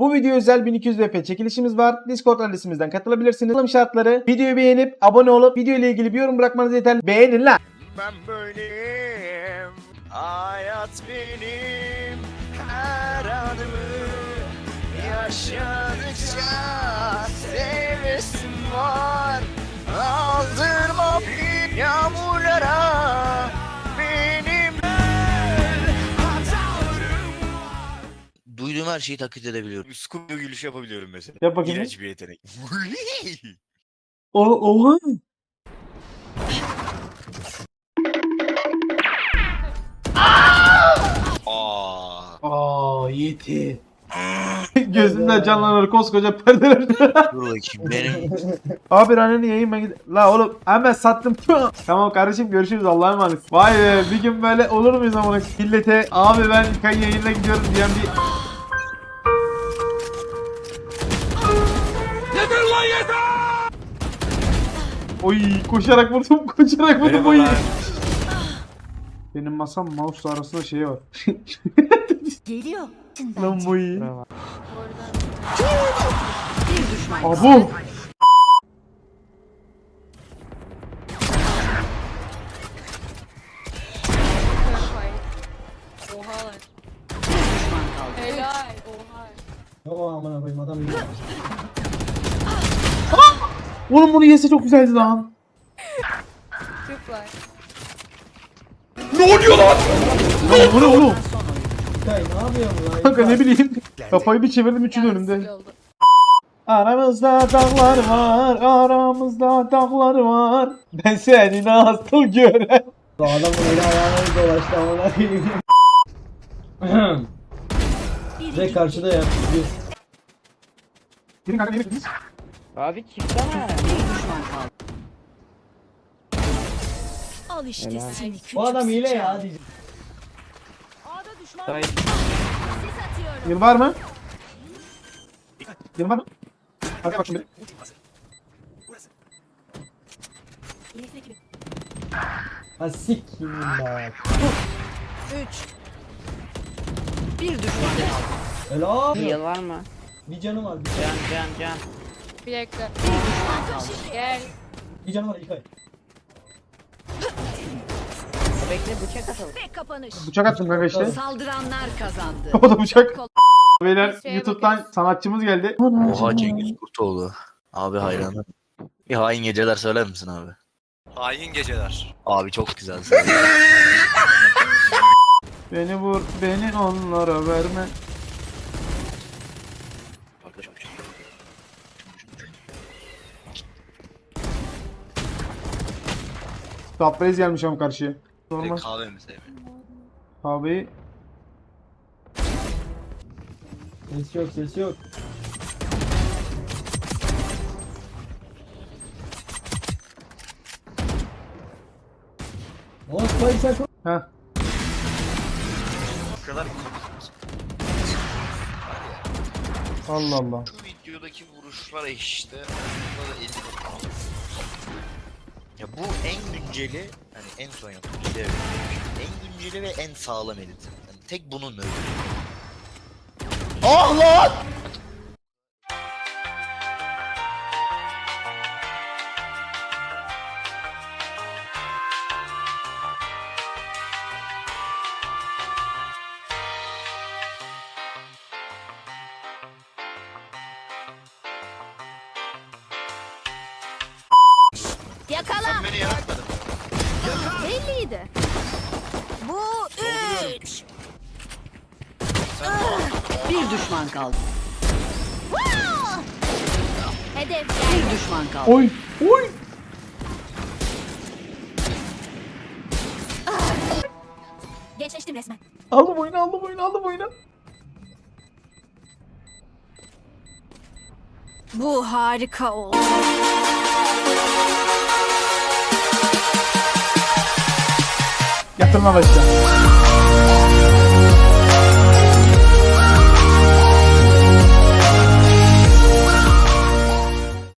Bu video özel 1200 VP çekilişimiz var. Discord adresimizden katılabilirsiniz. Alım şartları videoyu beğenip abone olup video ile ilgili bir yorum bırakmanız yeterli. Beğenin lan. Ben böyleyim. Hayat benim. Her anımı yaşadıkça sevesim her şeyi taklit edebiliyorum. Scooby gülüşü yapabiliyorum mesela. Yap bakayım. İğrenç bir yetenek. O oha. Aa. Aa yeti. Gözümden canlanır koskoca perdeler. Dur bakayım benim Abi Rana'nın yayın ben gid- La oğlum hemen sattım. tamam kardeşim görüşürüz Allah'a emanet. Vay be bir gün böyle olur muyuz amına millete abi ben yayına gidiyorum diyen bir Oy koşarak vurdum koşarak vurdum oy. Benim masam mouse arasında şey var. Geliyor. Lan bu iyi. Bir düşman. Abu. Oha lan. düşman kaldı. Helal. Oha. Yok amına koyayım adam iyi. Oğlum bunu yese çok güzeldi lan. Türk var. Lan ne oğlum? Kay ne yapıyorsun lan? Kanka ne bileyim. Kafayı bir çevirdim üçün önümde. Aramızda dağlar var, aramızda dağlar var. Ben seni nasıl gören? Bu adam öyle ayağına dolaştı amına. Direkt karşıda ya. Bir. Girin kanka girin. Abi çıksana. Bir düşman kaldı. Al işte seni küçük Bu adam hile sıçan. ya diyeceğim. Gir var mı? Gir var mı? Hadi bak şimdi. Ha sikiyim bak. Üç. Bir düşman kaldı. Helal. Heal var mı? Bir canı var. Bir, Can can can. Bir dakika. Gel. bir canı var İlkay. Bekle bıçak atalım. Ve kapanış. Bıçak attım kanka işte. Saldıranlar kazandı. Kafada bıçak. Beyler Şeye YouTube'dan bakarız. sanatçımız geldi. Oha Cengiz Kurtoğlu. Abi hayranım. Bir hain geceler söyler misin abi? Hain geceler. Abi çok güzel. Beni vur, beni onlara verme. Taprez gelmiş ama karşıya. Normal. Kahve mi sevmiyorum? Abi Ses yok ses yok. Oğlum Spike sen çok... Heh. O kadar Allah Allah. Şu videodaki vuruşlar işte. Bunda da eli Ya bu en günceli, hani en son yaptığım video En günceli ve en sağlam edit. Yani tek bunun öyle. Ah lan! Yakala. Beni yaratmadın. Belliydi. Bu üç. Bir düşman kaldı. Hedef Bir düşman kaldı. Oy, oy. Geçleştim resmen. Aldım oyunu, aldım oyunu, aldım oyunu. Bu harika oldu. hatırlamak için.